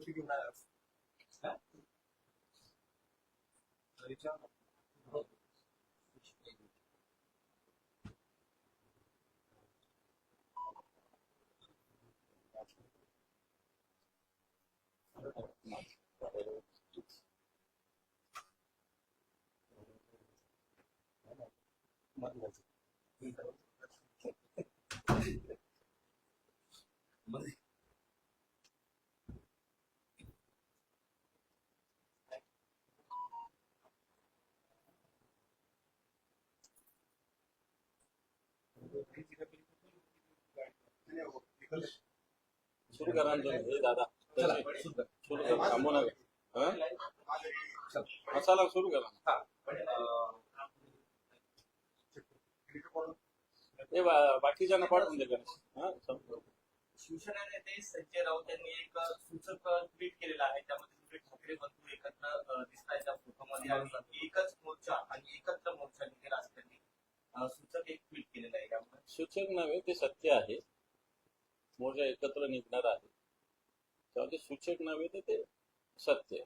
गोष्टी घेऊन आलास हा? सुरू करा दादा. सुरू करा. थांबू नका. मसाला सुरू करा. ते अं, हे बा- बाकीच्यांना पाठवून दे शिवसेना नेते संजय राऊत यांनी एक सूचक ट्विट केलेला आहे. त्यामध्ये उद्धव ठाकरे बंधू एकत्र अ, दिसतायत त्या फोटोमध्ये आणि एकच मोर्चा आणि एकत्र मोर्चा निघेल असं त्यांनी अ, सूचक एक ट्विट केलेलं आहे यामुळे सूचक नव्हे ते सत्य आहे. मोर्चा एकत्र निघणार आहे. तेव्हा ते सूचक नव्हे तर ते सत्य आहे.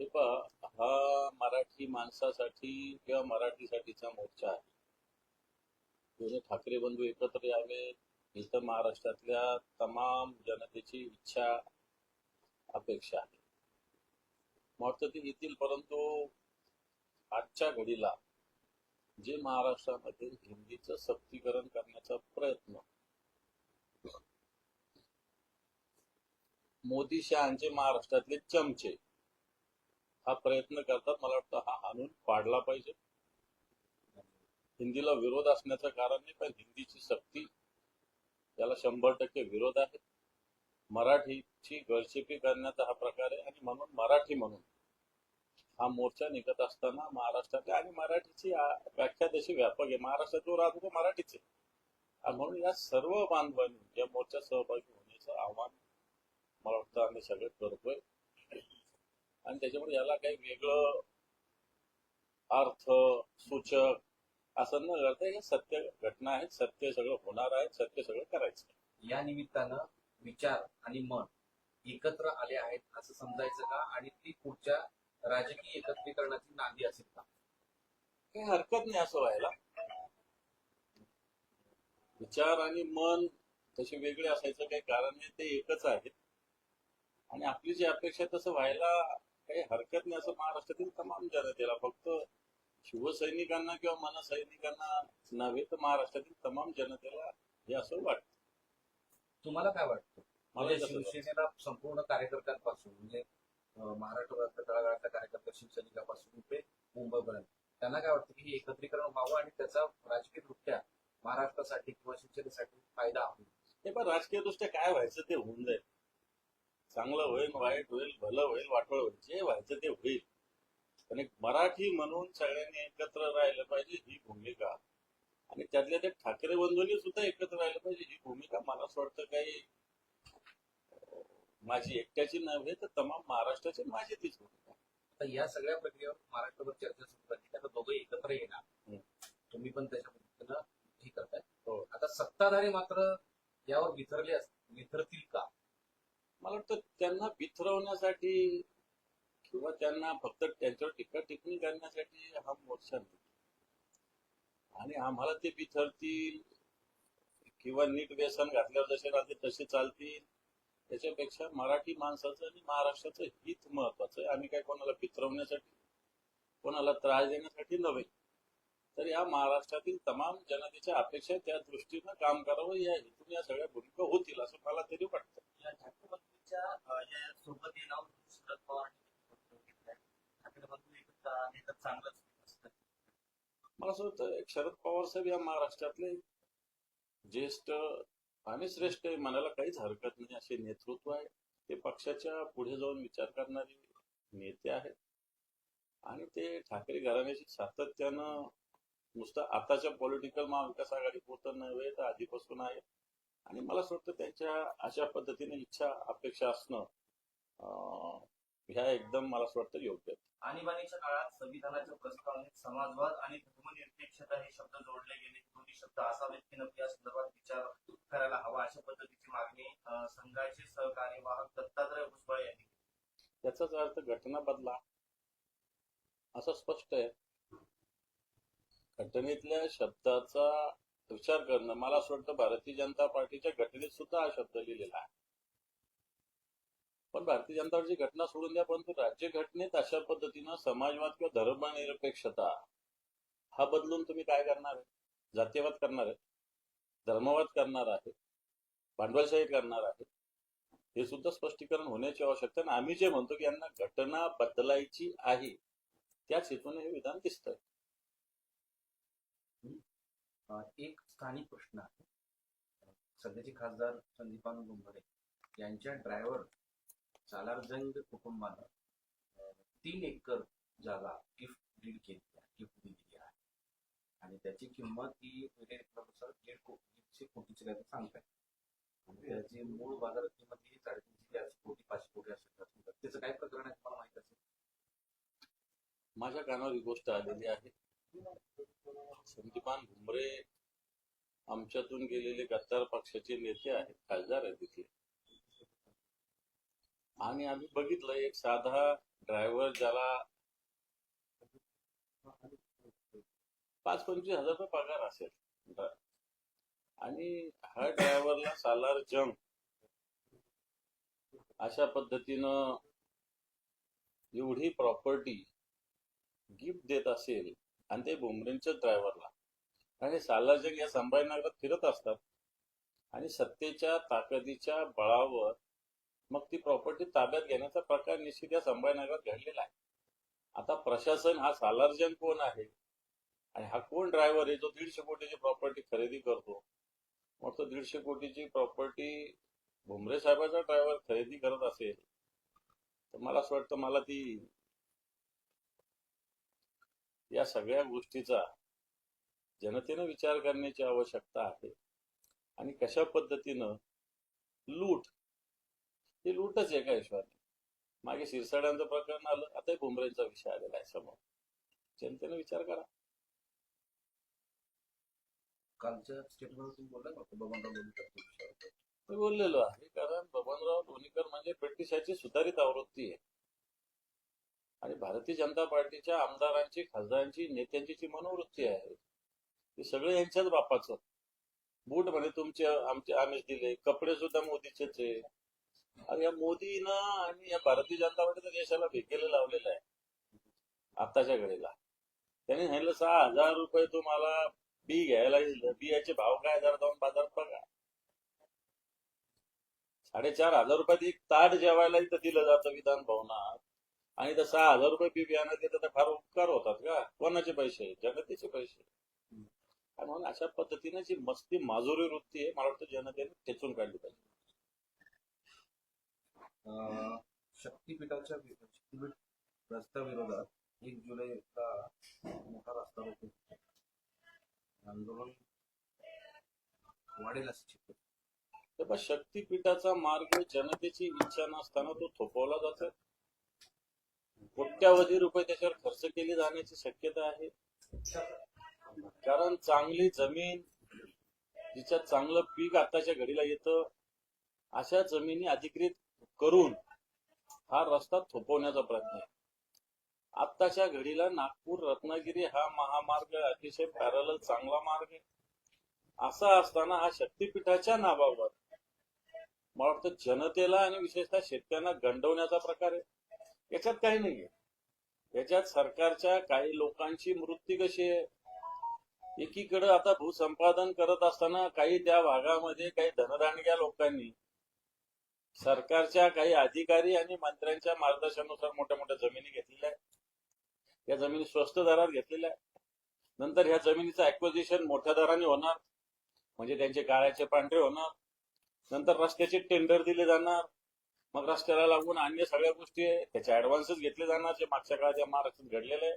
हे पहा हा मराठी माणसासाठी किंवा मराठीसाठीचा मोर्चा आहे. दोन्ही ठाकरे बंधू एकत्र यावे इथं महाराष्ट्रातल्या तमाम जनतेची इच्छा अपेक्षा आहे. मला वाटतं ते येतील परंतु आजच्या घडीला जे महाराष्ट्रामध्ये हिंदीचं सक्तीकरण करण्याचा प्रयत्न मोदी शहाचे महाराष्ट्रातले चमचे हा प्रयत्न करतात मला वाटतं हा आणून पाडला पाहिजे. हिंदीला विरोध असण्याचं कारण नाही पण हिंदीची सक्ती त्याला शंभर टक्के विरोध आहे. मराठीची गळशेपी करण्याचा हा प्रकार आहे आणि म्हणून मराठी म्हणून हा मोर्चा निघत असताना महाराष्ट्रातल्या आणि मराठीची व्याख्या तशी व्यापक आहे. महाराष्ट्रात जो राहतो तो मराठीच आहे. म्हणून या सर्व बांधवांनी या मोर्चात सहभागी होण्याचं आव्हान मला वाटतं आम्ही सगळे करतोय. आणि त्याच्यामुळे याला काही वेगळं अर्थ सूचक असं न करता हे सत्य घटना आहेत. सत्य सगळं होणार आहे. सत्य सगळं करायचं या निमित्तानं विचार आणि मन एकत्र आले आहेत असं समजायचं का? आणि ती पुढच्या राजकीय एकत्रीकरणाची नांदी असेल का? काही हरकत नाही असं व्हायला. विचार आणि मन तसे वेगळे असायचं काही कारण नाही ते एकच आहेत. आणि आपली जी अपेक्षा तसं व्हायला काही हरकत नाही असं महाराष्ट्रातील तमाम जनतेला फक्त शिवसैनिकांना किंवा मनसैनिकांना नव्हे तर महाराष्ट्रातील तमाम जनतेला हे असं वाटतं. तुम्हाला काय वाटतं? मला म्हणजे. शिवसेनेला संपूर्ण कार्यकर्त्यांपासून म्हणजे अं, महाराष्ट्रातल्या तळागाळातल्या कार्यकर्त्या शिवसैनिकापासून ते मुंबईपर्यंत. त्यांना काय वाटतं की हे एकत्रीकरण व्हावं आणि त्याचा राजकीय दृष्ट्या महाराष्ट्रासाठी किंवा शिवसेनेसाठी फायदा होईल ते पण राजकीय दृष्ट्या काय व्हायचं ते होऊन जाईल. चांगलं होईल वाईट होईल भलं होईल वाटोळ होईल. जे व्हायचं ते होईल. पण एक मराठी म्हणून सगळ्यांनी एकत्र राहिलं पाहिजे ही भूमिका. आणि त्यातल्या त्या ठाकरे बंधूंनी सुद्धा एकत्र राहिलं पाहिजे ही भूमिका मला असं वाटतं काही माझी एकट्याची नव्हे तर तमाम महाराष्ट्राची माझी तीच भूमिका आता या सगळ्या प्रक्रियेवर महाराष्ट्रभर चर्चा सुरू झाली आता दोघे एकत्र येणार. तुम्ही पण त्याच्या पद्धतीनं हे करताय. हो. आता सत्ताधारी मात्र यावर विसरले अस विसरतील का? मला वाटतं त्यांना बिथरवण्यासाठी किंवा त्यांना फक्त त्यांच्यावर टीका टिप्पणी करण्यासाठी हा मोर्चा आणि आम्हाला ते बिथरतील किंवा नीट व्यसन घातल्यावर जसे राहते तसे चालतील. त्याच्यापेक्षा मराठी माणसाचं आणि महाराष्ट्राचं हित महत्वाचं आहे. आम्ही काय कोणाला बिथरवण्यासाठी कोणाला त्रास देण्यासाठी नव्हे. तर या महाराष्ट्रातील तमाम जनतेच्या अपेक्षा त्या दृष्टीनं काम करावं या हेतून या सगळ्या भूमिका होतील असं मला तरी वाटतं. मला असं वाटतं शरद पवार साहेब या महाराष्ट्रातले ज्येष्ठ आणि श्रेष्ठ आहे म्हणायला काहीच हरकत नाही असे नेतृत्व आहे. ते पक्षाच्या पुढे जाऊन विचार करणारे नेते आहेत. आणि ते ठाकरे घराण्याशी सातत्यानं नुसतं आताच्या पॉलिटिकल महाविकास आघाडी पुरतं नव्हे तर आधीपासून आहे. आणि मला असं वाटतं त्यांच्या अशा पद्धतीने इच्छा अपेक्षा असणं ह्या एकदम मला असं वाटतं योग्य आणीबाणीच्या काळात संविधानाच्या प्रस्तावनेत समाजवाद आणि धर्मनिरपेक्षता हे शब्द जोडले गेले. दोन्ही शब्द असावेत की नक्की या संदर्भात विचार करायला हवा अशा पद्धतीची मागणी संघाचे सहकार्यवाहक दत्तात्रय भुजबळ यांनी याचाच अर्थ घटना बदला असं स्पष्ट आहे. घटनेतल्या शब्दाचा विचार करणं मला असं वाटतं भारतीय जनता पार्टीच्या घटनेत सुद्धा हा शब्द लिहिलेला आहे. पण भारतीय जनता पक्षाची घटना सोडून द्या परंतु राज्य घटनेत अशा पद्धतीनं समाजवाद किंवा धर्मनिरपेक्षता हा बदलून तुम्ही काय करणार आहे? जातीयवाद करणार आहे? धर्मवाद करणार आहे? भांडवलशाही करणार आहे? हे सुद्धा स्पष्टीकरण होण्याची आवश्यकता आणि आम्ही जे म्हणतो की यांना घटना बदलायची आहे त्याच हेतूने हे विधान दिसत एक स्थानिक प्रश्न आहे. सध्याचे खासदार संदीपान गुंभरे यांच्या ड्रायव्हर सालारजंग कुटुंबानं तीन एकर जागा गिफ्ट डीड केली आहे गिफ्ट दिलेली आहे. आणि त्याची किंमत ही नुसार दीड कोटीशे दीडशे कोटीची काय सांगताय. त्याची मूळ बाजारात किंमत ही साडेतीनशे चारशे कोटी पाचशे कोटी असेल त्याचं काय प्रकरण आहे तुम्हाला माहीत असेल? माझ्या कानावर ही गोष्ट आलेली आहे. संदीपान भुमरे आमच्यातून गेलेले गद्दार पक्षाचे नेते आहेत खासदार आहेत आणि आम्ही बघितलं एक साधा ड्रायव्हर ज्याला पाच पंचवीस हजार रुपये पगार असेल. आणि हा ड्रायव्हरला सालार जंग. अशा पद्धतीनं एवढी प्रॉपर्टी गिफ्ट देत असेल आणि ते बुमरेंच्या ड्रायव्हरला आणि सालार जंग या संभाजीनगरात फिरत असतात. आणि सत्तेच्या ताकदीच्या बळावर मग ती प्रॉपर्टी ताब्यात घेण्याचा प्रकार निश्चित या संभाजीनगरात घडलेला आहे. आता प्रशासन हा सालार्जन कोण आहे? आणि हा कोण ड्रायव्हर आहे? जो दीडशे कोटीची प्रॉपर्टी खरेदी करतो. मग तो दीडशे कोटीची प्रॉपर्टी भुमरे साहेबाचा ड्रायव्हर खरेदी करत असेल तर मला असं वाटतं मला ती या सगळ्या गोष्टीचा जनतेनं विचार करण्याची आवश्यकता आहे. आणि कशा पद्धतीनं लूट ही लूटच एका हिशोबाने मागे शिरसाड्यांचं प्रकरण आलं आता बुमरेंचा विषय आलेला आहे समोर. जनतेनं विचार करा. कालच्या मी बोललेलो आहे कारण बबनराव लोणीकर म्हणजे ब्रिटिशाची सुधारित आवृत्ती आहे. आणि भारतीय जनता पार्टीच्या आमदारांची खासदारांची नेत्यांची जी मनोवृत्ती आहे ते सगळे यांच्याच बापाचं. बूट म्हणे तुमचे आमचे आम्हीच दिले कपडे सुद्धा मोदीचेच आहे. आणि या मोदीनं आणि या भारतीय जनता पार्टीच्या देशाला भिकेलं लावलेलं आहे. आताच्या घडीला. त्यांनी सांगितलं सहा हजार रुपये तुम्हाला बी घ्यायला दिलं बियाचे भाव काय जरा जाऊन बाजारात बघा. साडेचार हजार रुपयात एक ताट जेवायला इथं दिलं जातं विधान भवनात. आणि तर सहा हजार रुपये बी बियाणं देतात तर फार उपकार होतात का? कोणाचे पैसे जनतेचे पैसे आणि म्हणून अशा पद्धतीने जी मस्ती माजुरी वृत्ती आहे मला वाटतं जनतेने ठेचून काढली पाहिजे. शक्तीपीठाच्या वि- शक्तीपीठ रस्त्याविरोधात एक जुलैला मोठा रस्ता रोको. आंदोलन वाढेल अशी बा शक्तीपीठाचा मार्ग जनतेची इच्छा नसताना तो थोपवला जातो. कोट्यावधी रुपये त्याच्यावर खर्च केले जाण्याची शक्यता आहे. कारण चांगली जमीन जिच्यात चांगलं पीक आताच्या घडीला येतं अशा जमिनी अधिकृत करून हा रस्ता थोपवण्याचा प्रयत्न आहे. आत्ताच्या घडीला नागपूर रत्नागिरी हा महामार्ग अतिशय पॅरल चांगला मार्ग आहे. असा असताना हा शक्तीपीठाच्या नावावर मला वाटतं जनतेला आणि विशेषतः शेतकऱ्यांना गंडवण्याचा प्रकार आहे. याच्यात काही नाहीये. याच्यात सरकारच्या काही लोकांची मृत्यू कशी आहे? एकीकडे आता भूसंपादन करत असताना काही त्या भागामध्ये काही धनदांडग्या लोकांनी. सरकारच्या काही अधिकारी आणि मंत्र्यांच्या मार्गदर्शनानुसार मोठ्या मोठ्या जमिनी घेतलेल्या आहेत. या जमिनी स्वस्त दरात घेतलेल्या आहेत. नंतर ह्या जमिनीचं अक्विजिशन मोठ्या दराने होणार. म्हणजे त्यांचे काळ्याचे पांढरे होणार. नंतर रस्त्याचे टेंडर दिले जाणार. मग रस्त्याला लागून अन्य सगळ्या गोष्टी आहे. त्याचे ऍडव्हान्सेस घेतले जाणार. जे मागच्या काळात या महाराष्ट्रात घडलेले आहे.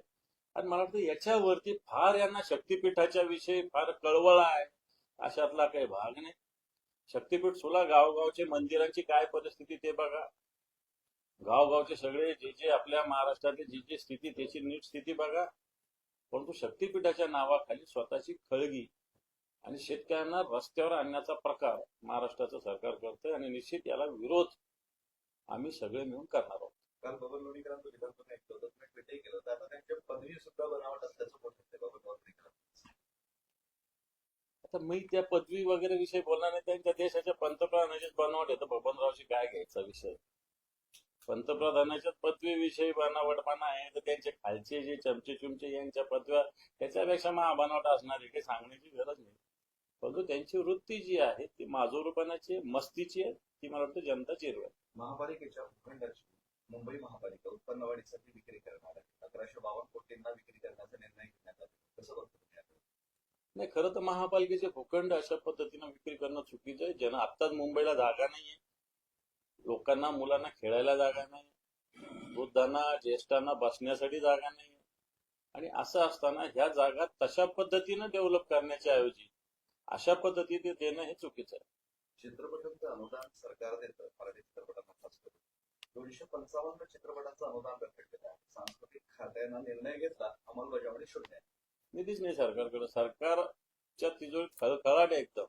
आणि मला वाटतं याच्यावरती फार यांना शक्तीपीठाच्या विषयी फार कळवळ आहे. अशातला काही भाग नाही. शक्तीपीठ सुला गावगावचे मंदिरांची काय परिस्थिती ते बघा. गावगावचे सगळे जे जे आपल्या महाराष्ट्रातले जी जी स्थिती त्याची नीट स्थिती बघा. परंतु शक्तीपीठाच्या नावाखाली स्वतःची खळगी. आणि शेतकऱ्यांना रस्त्यावर आणण्याचा प्रकार महाराष्ट्राचं सरकार करतंय आणि निश्चित याला विरोध आम्ही सगळे मिळून करणार आहोत. काल बबन लोणीकरांचं विधान तुम्ही ऐकलं होतं तुम्ही केलं होतं. आता त्यांच्या पदवी सुद्धा बनावट असल्याचं बोलत होते बबन तर आता मी त्या पदवी वगैरे विषयी बोलणार नाही. त्यांच्या देशाच्या पंतप्रधानाचीच बनावट आहे. तर बबनरावशी काय घ्यायचा विषय? पंतप्रधानाच्या पदवीविषयी बनावटपणा आहे. तर त्यांचे खालचे जे चमचे चुमचे यांच्या पदव्या त्याच्यापेक्षा महाबनावट असणार आहे काही सांगण्याची गरज नाही. परंतु त्यांची वृत्ती जी आहे ती माजोरूपणाची आहे, मस्तीची आहे ती मला वाटतं जनता जिरवेल. महापालिकेच्या भूखंडाची मुंबई महापालिका उत्पन्नवाढीसाठी विक्री करणार आहे. अकराशे बावन्न कोटींना विक्री करण्याचा निर्णय घेण्यात आला. कसं बघतो? नाही खरं तर महापालिकेचे भूखंड अशा पद्धतीनं विक्री करणं चुकीचं आहे. ज्यांना आत्ताच मुंबईला जागा नाहीये लोकांना मुलांना खेळायला जागा नाही वृद्धांना ज्येष्ठांना बसण्यासाठी जागा नाही आणि असं असताना ह्या जागा तशा पद्धतीनं डेव्हलप करण्याच्या ऐवजी अशा पद्धतीने देणं हे चुकीचं आहे. चित्रपटांचं अनुदान सरकार देतं मराठी चित्रपटांना खास करून. दोनशे पंचावन्न चित्रपटांचं अनुदान रखडलेलं आहे. सांस्कृतिक खात्यानं निर्णय घेतला अंमलबजावणी शून्य आहे. निधीच नाही सरकारकडे सरकारच्या तिजोरीत खळखळाट आहे एकदम.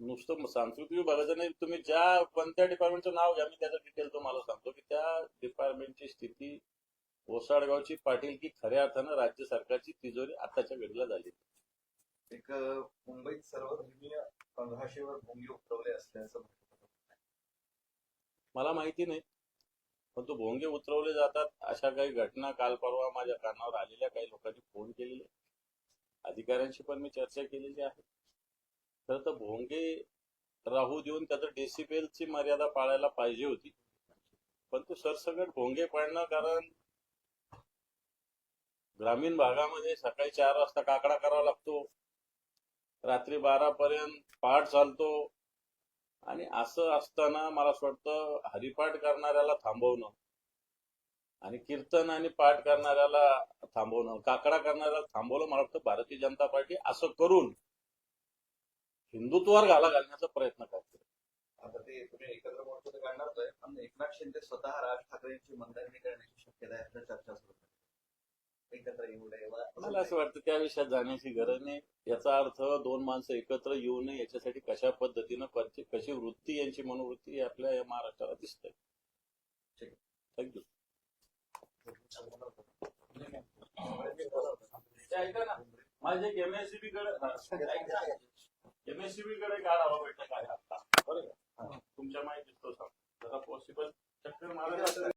नुसतं सांस्कृतिक विभागाचं नाही तुम्ही ज्या कोणत्या डिपार्टमेंटचं नाव घ्या मी त्याचं डिटेल तुम्हाला सांगतो की त्या डिपार्टमेंटची स्थिती ओसाडगावची पाटील की खऱ्या अर्थानं राज्य सरकारची तिजोरी आताच्या घडीला झाली. एक मुंबईत सर्वधर्मीय पंधराशेवर भोंगे उतरवले असल्याचं. मला माहिती नाही. पण तो भोंगे उतरवले जातात अशा काही घटना काल परवा माझ्या कानावर आलेल्या काही लोकांनी फोन केलेले. अधिकाऱ्यांशी पण मी चर्चा केलेली आहे. खरं तर भोंगे राहू देऊन त्याचं डेसिबेलची मर्यादा पाळायला पाहिजे होती. पण तो सरसकट भोंगे पाडणं कारण ग्रामीण भागामध्ये सकाळी चार वाजता काकडा करावा लागतो. रात्री बारा पर्यंत पाठ चालतो. आणि असं असताना मला असं वाटतं हरिपाठ करणाऱ्याला थांबवणं आणि कीर्तन आणि पाठ करणाऱ्याला थांबवणं काकडा करणाऱ्याला थांबवलं मला वाटतं भारतीय जनता पार्टी असं करून हिंदुत्वावर घाला घालण्याचा प्रयत्न करते. आता ते तुम्ही एकत्र मोर्चा तर आहे पण एकनाथ शिंदे स्वतः राज ठाकरेंची मंदारणी करण्याची शक्यता आहे चर्चा सुरू एकत्र येऊ नये. मला असं वाटतं त्या विषयात जाण्याची गरज नाही. याचा अर्थ दोन माणसं एकत्र येऊ नये याच्यासाठी कशा पद्धतीनं कशी कशी वृत्ती यांची मनोवृत्ती आपल्या या महाराष्ट्राला दिसते. ठीक. थँक्यू ऐका ना. माझे एमएससीबी कडे एमएससीबी कडे काढावा बैठक आहे आता. बरं का तुमच्या माहितीच तो सांग जरा पॉसिबल चक्कर